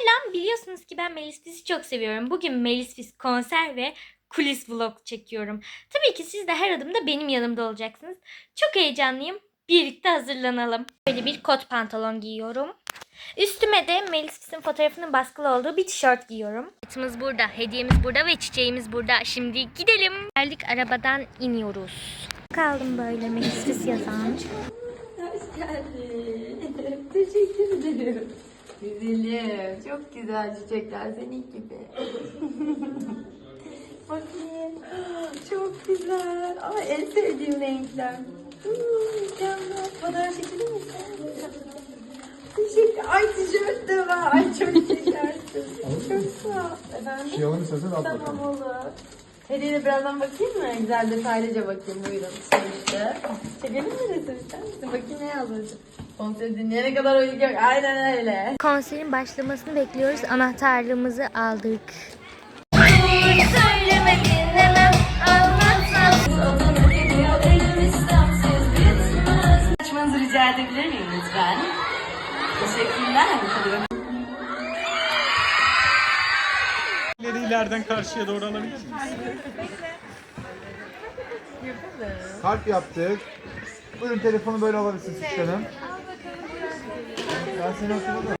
Selam biliyorsunuz ki ben Melis Fiz'i çok seviyorum. Bugün Melis Fiz konser ve kulis vlog çekiyorum. Tabii ki siz de her adımda benim yanımda olacaksınız. Çok heyecanlıyım. Birlikte hazırlanalım. Böyle bir kot pantolon giyiyorum. Üstüme de Melis Fiz'in fotoğrafının baskılı olduğu bir tişört giyiyorum. Etimiz burada, hediyemiz burada ve çiçeğimiz burada. Şimdi gidelim. Geldik arabadan iniyoruz. Kaldım böyle Melis Fiz yazan. Hoş geldin. Teşekkür ederim. Güzelim. Çok güzel çiçekler senin gibi. Bakayım. Çok güzel. Ama en sevdiğim renkler. Mükemmel. Fotoğraf çekilir misin? Teşekkür. Ay tişört de var. Ay çok şekersin. Çok sağ ol. Efendim? Şey alalım istersen al Tamam bakalım. olur. Hediyeyle birazdan bakayım mı? Güzel detaylıca bakayım buyurun. İşte. Çekelim mi resim ister misin? Bakayım ne yazmış. Konseri dinleyene kadar uyuyacak. Aynen öyle. Konserin başlamasını bekliyoruz. Anahtarlığımızı aldık. Açmanızı rica edebilir miyim lütfen? Teşekkürler. İleri ileriden karşıya doğru alabilir miyiz? Kalp yaptık. Buyurun telefonu böyle alabilirsiniz Küçük Hanım. Ben seni hatırladım.